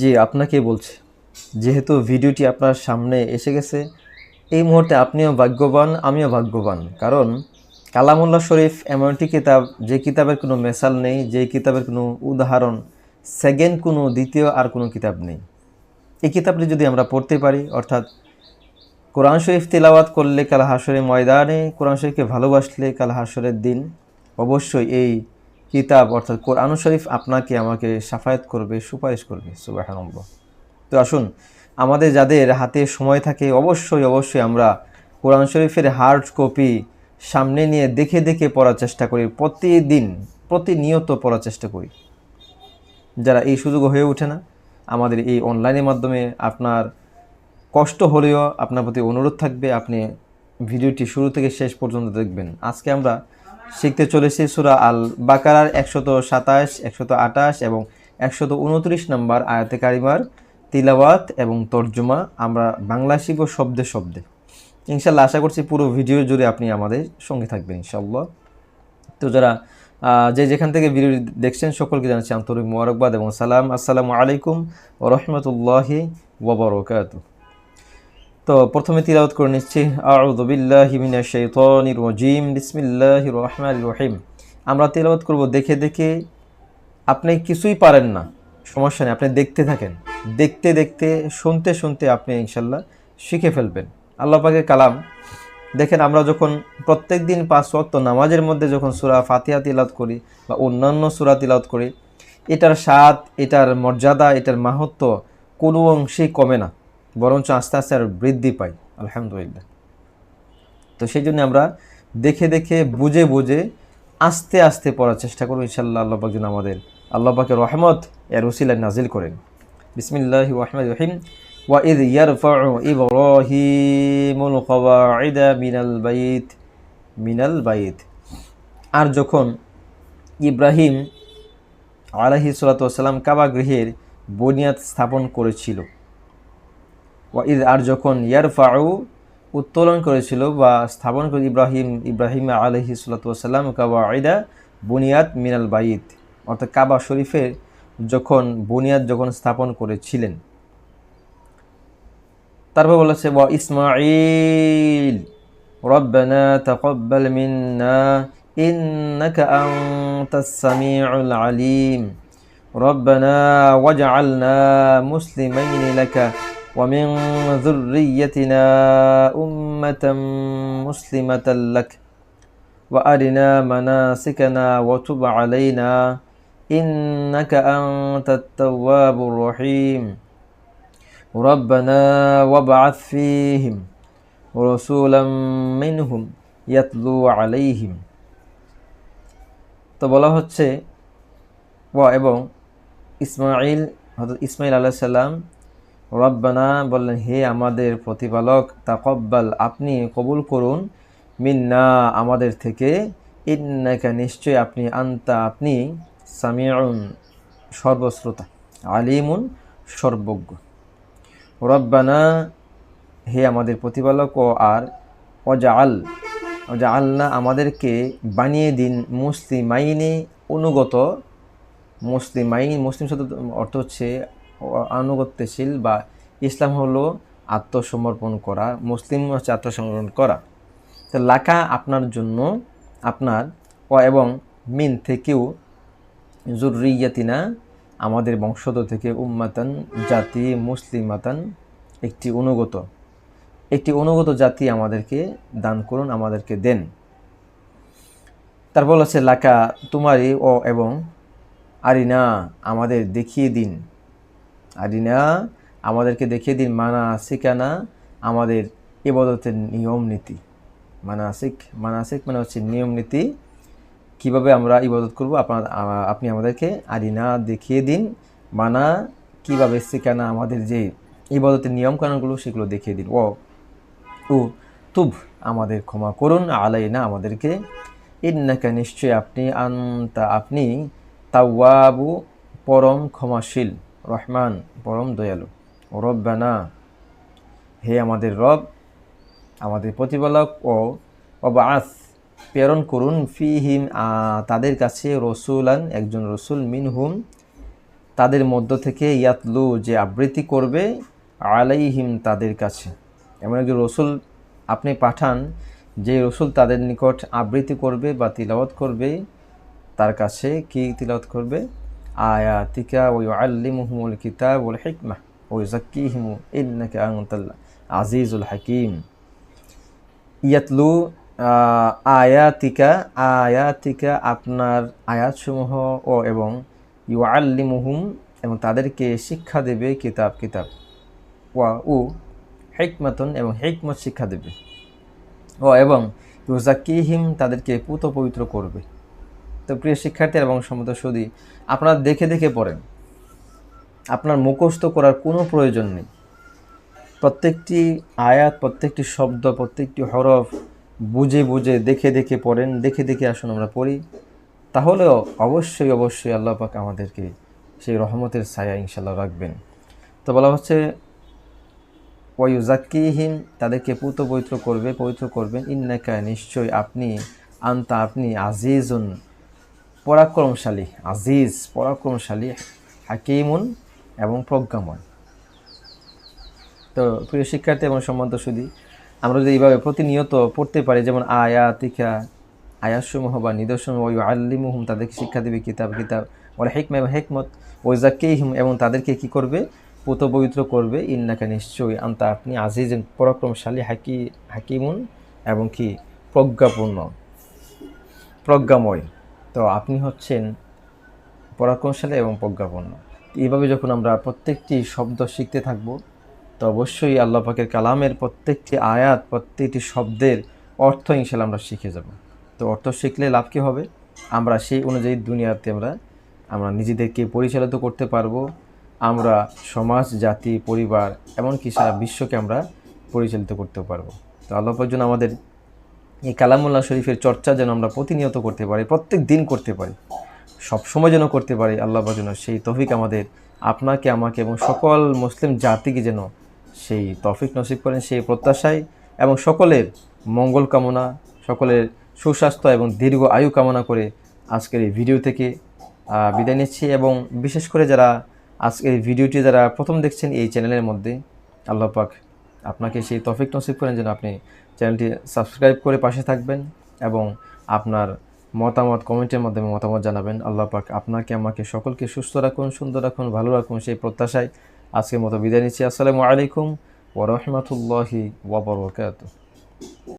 জি আপনাকে বলছি। যেহেতু ভিডিওটি আপনার সামনে এসে গেছে, এই মুহূর্তে আপনিও ভাগ্যবান, আমিও ভাগ্যবান। কারণ কালামুল্লাহ শরীফ এমন একটি কিতাব, যে কিতাবের কোনো মেসাল নেই, যে কিতাবের কোনো উদাহরণ, সেকেন্ড কোনো, দ্বিতীয় আর কোনো কিতাব নেই। এই কিতাবটি যদি আমরা পড়তে পারি, অর্থাৎ কোরআন শরীফ তিলাওয়াত করলে কাল হাসরের ময়দানে, কোরআন শরীফকে ভালোবাসলে কাল হাসরের দিন, অবশ্যই এই কিতাব অর্থাৎ কোরআন শরীফ আপনাকে আমাকে সাফায়াত করবে, সুপারিশ করবে সুবাহানম্ব তো আসুন, আমাদের যাদের হাতে সময় থাকে, অবশ্যই অবশ্যই আমরা কোরআন শরীফের হার্ড কপি সামনে নিয়ে দেখে দেখে পড়ার চেষ্টা করি, প্রতিদিন, প্রতিনিয়ত পড়ার চেষ্টা করি। যারা এই সুযোগ হয়ে ওঠে না, আমাদের এই অনলাইনের মাধ্যমে আপনার কষ্ট হলেও আপনার প্রতি অনুরোধ থাকবে, আপনি ভিডিওটি শুরু থেকে শেষ পর্যন্ত দেখবেন। আজকে আমরা শিখতে চলেছি সুরা আল বাকারার একশত সাতাশ, একশত আঠাশ এবং একশত উনত্রিশ নম্বর আয়াতে কারিমার তিলাওয়াত এবং তর্জমা। আমরা বাংলা শিখব শব্দে শব্দে। ইনশাল্লাহ আশা করছি পুরো ভিডিও জুড়ে আপনি আমাদের সঙ্গে থাকবেন ইনশাল্লাহ। তো যারা যে যেখান থেকে ভিডিও দেখছেন সকলকে জানাচ্ছি আন্তরিক মোবারকবাদ এবং সালাম। আসসালামু আলাইকুম ও রহমতুল্লাহি ওবরকাত তো প্রথমে তিলাওয়াত করে নিচ্ছি। আউযু বিল্লাহি মিনাশ শাইতানির রাজিম। বিসমিল্লাহির রহমানির রহিম। আমরা তিলাওয়াত করব দেখে দেখে। আপনি কিছুই পারেন না। সমস্যা নেই, আপনি দেখতে থাকেন। দেখতে দেখতে, শুনতে শুনতে আপনি ইনশাল্লাহ শিখে ফেলবেন। আল্লাহ পাকের কালাম। দেখেন, আমরা যখন প্রত্যেক দিন পাঁচ ওয়াক্ত নামাজের মধ্যে যখন সুরা ফাতিহা তিলাত করি বা অন্যান্য সুরা তিলাত করি, এটার স্বাদ, এটার মর্যাদা, এটার মাহাত্ম কোনো অংশেই কমে না। বরঞ্চ আস্তে আস্তে আর বৃদ্ধি পায় আলহামদুলিল্লাহ তো সেই জন্য আমরা দেখে দেখে বুঝে বুঝে আস্তে আস্তে পড়ার চেষ্টা করবো ইনশাল্লাহ আল্লাহ পাক যেন আমাদের আল্লাহ পাকের রহমত এর উসিলায় নাজিল করেন বিসমিল্লাহ রহমান রহিম وإذ يرفع إبراهيم القواعد من البيت من البيت আর যখন ইব্রাহিম আলাহি সালাতাম কাবা গৃহের বুনিয়াদ স্থাপন করেছিল ওয়াইদ আর যখন ইয়ারফাউ উত্তোলন করেছিল বা স্থাপন করে ইব্রাহিম ইব্রাহিম আলহি সাল্লাম কাবা আইদা বুনিয়াদ মিনাল বাইত অর্থাৎ কাবা শরীফের যখন বুনিয়াদ যখন স্থাপন করেছিলেন তারপর বলেছে ওয়া ইসমাইল রব্বানা তাকাব্বাল মিন্না ইন্নাকা আনতাস সামিউল আলিম ربنا واجعلنا مسلمين لك ومن ذريتنا أمة مسلمة لك وأرنا مناسكنا وتب علينا إنك أنت التواب الرحيم ربنا وابعث فيهم رسولا منهم يتلو عليهم তো বলা হচ্ছে ওয়া এবং ইসমাইল হজরত ইসমাইল আলাহ সাল্লাম রব্বানা বললেন, হে আমাদের প্রতিপালক, তাকব্বাল, আপনি কবুল করুন। মিন্না, আমাদের থেকে, ইন্নাকা, নিশ্চয় আপনি, আন্তা, আপনি সামিউন, সর্বশ্রোতা, আলিমুন, সর্বজ্ঞ। রব্বানা, হে আমাদের প্রতিপালক, ও আর অজাল অজাআলনা, আমাদেরকে বানিয়ে দিন মুসলিমাইনে অনুগত। মুসলিম মুসলিমাইন, মুসলিম শব্দ অর্থ হচ্ছে আনুগত্যশীল বা ইসলাম হলো আত্মসমর্পণ করা, মুসলিম হচ্ছে আত্মসমর্পণ করা। তো লাকা আপনার জন্য, আপনার এবং মিন থেকেও জরুরি জরুরিয়াতিনা, আমাদের বংশত থেকে উম্মাতান, জাতি মুসলিমাতান একটি অনুগত। একটি অনুগত জাতি আমাদেরকে দান করুন, আমাদেরকে দেন। তারপর হচ্ছে, লাকা তোমারই ও এবং আরিনা আমাদের দেখিয়ে দিন। আরিনা আমাদেরকে দেখিয়ে দিন মানা সিকানা আমাদের এবাদতের নিয়ম নীতি। মানাসিক মানাসিক মানে হচ্ছে নিয়ম নীতি। কীভাবে আমরা ইবাদত করব? আপনার, আপনি আমাদেরকে আরিনা দেখিয়ে দিন, মানা, কীভাবে সিকানা, আমাদের যে ইবাদতের নিয়মকানুনগুলো, সেগুলো দেখিয়ে দিন। ও ও তুব, আমাদের ক্ষমা করুন, আলাইনা, আমাদেরকে। ইন্নাকা নিশ্চয় আপনি, আন্তা, আপনি তাওয়াবু, পরম ক্ষমাশীল। রহমান, পরম দয়ালু। রব্বানা, হে আমাদের রব, আমাদের প্রতিপালক ও অবাস, প্রেরণ করুন ফিহিম তাদের কাছে রসুলান, একজন রসুল মিনহুম, তাদের মধ্য থেকে ইয়াতলু, যে আবৃত্তি করবে আলাইহিম তাদের কাছে। এমন একজন রসুল আপনি পাঠান, যে রসুল তাদের নিকট আবৃত্তি করবে বা তিলাওয়াত করবে, তার কাছে কি তিলাওয়াত করবে? আয়াতিকা ওই আল্লিমুহুমুল কিতাব ওল হিকমা ওই জাক্কিহিমু ইন্নাকা আনতাল্লাহ আজিজুল হাকিম ইয়াতলু আয়াতিকা আয়াতিকা আপনার আয়াতসমূহ ও এবং ইউ আল্লিমুহুম এবং তাদেরকে শিক্ষা দেবে কিতাব কিতাব। ওয়া উ, হেকমাতন এবং হেকমত শিক্ষা দেবে। ও এবং ইউজাকিহিম তাদেরকে পুত পবিত্র করবে। তো প্রিয় শিক্ষার্থী এবং সমুদ্র সুদী, আপনারা দেখে দেখে পড়েন। আপনার মুখস্থ করার কোনো প্রয়োজন নেই। প্রত্যেকটি আয়াত, প্রত্যেকটি শব্দ, প্রত্যেকটি হরফ বুঝে বুঝে দেখে দেখে পড়েন, দেখে দেখে আসুন আমরা পড়ি। তাহলেও অবশ্যই অবশ্যই আল্লাহ পাক আমাদেরকে সেই রহমতের ছায়া ইনশাল্লাহ রাখবেন। তো বলা হচ্ছে ওয়ুজাক্কিহীন তাদেরকে পুত পবিত্র করবে, পবিত্র করবেন। ইন্নাকা নিশ্চয় আপনি, আন্তা, আপনি আজিজুন। পরাক্রমশালী, আজিজ, পরাক্রমশালী, হাকিমুন এবং প্রজ্ঞাময়। তো প্রিয় শিক্ষার্থী এবং সম্বন্ধ শুধু আমরা যদি এইভাবে প্রতিনিয়ত পড়তে পারি, যেমন আয়াতিকা আয়াসমূহ বা নিদর্শন ওই আল্লিমুহুম তাদেরকে শিক্ষা দেবে কিতাব কিতাব ওরা হেকমা এবং হেকমত জাকিহিম এবং তাদেরকে কি করবে? পুত পবিত্র করবে। ইন্নাকা নিশ্চয়ই আন্তা, আপনি আজিজ পরাক্রমশালী, হাকি, হাকিমুন এবং কি? প্রজ্ঞাপূর্ণ। প্রজ্ঞাময়। তো আপনি হচ্ছেন পরাক্রমশালী এবং প্রজ্ঞাপন্ন। এইভাবে যখন আমরা প্রত্যেকটি শব্দ শিখতে থাকব, তো অবশ্যই আল্লাহ পাকের কালামের প্রত্যেকটি আয়াত, প্রত্যেকটি শব্দের অর্থ ইনশাল্লাহ আমরা শিখে যাব। তো অর্থ শিখলে লাভ কী হবে? আমরা সেই অনুযায়ী দুনিয়াতে আমরা আমরা নিজেদেরকে পরিচালিত করতে পারব। আমরা সমাজ, জাতি, পরিবার, এমনকি সারা বিশ্বকে আমরা পরিচালিত করতে পারব। তো আল্লাহ পাক যেন আমাদের এই কালামুল্লাহ শরীফের চর্চা যেন আমরা প্রতিনিয়ত করতে পারি, প্রত্যেক দিন করতে পারি সব সময় যেন করতে পারি, আল্লাহ যেন সেই তফিক আমাদের আপনাকে, আমাকে এবং সকল মুসলিম জাতিকে যেন সেই তফিক নসিব করেন সেই প্রত্যাশায় এবং সকলের মঙ্গল কামনা, সকলের সুস্বাস্থ্য এবং দীর্ঘ আয়ু কামনা করে আজকের এই ভিডিও থেকে বিদায় নিচ্ছি এবং বিশেষ করে যারা আজকের এই ভিডিওটি যারা প্রথম দেখছেন এই চ্যানেলের মধ্যে, আল্লাহ পাক আপনাকে সেই তফিক নসিব করেন যেন আপনি চ্যানেলটি সাবস্ক্রাইব করে পাশে থাকবেন এবং আপনার মতামত কমেন্টের মাধ্যমে মতামত জানাবেন। আল্লাহ পাক আপনাকে, আমাকে সকলকে সুস্থ রাখুন, সুন্দর রাখুন, ভালো রাখুন সেই প্রত্যাশায় আজকের মতো বিদায় নিচ্ছি। আসসালামু আলাইকুম ওরহমতুল্লাহি ওবরকাত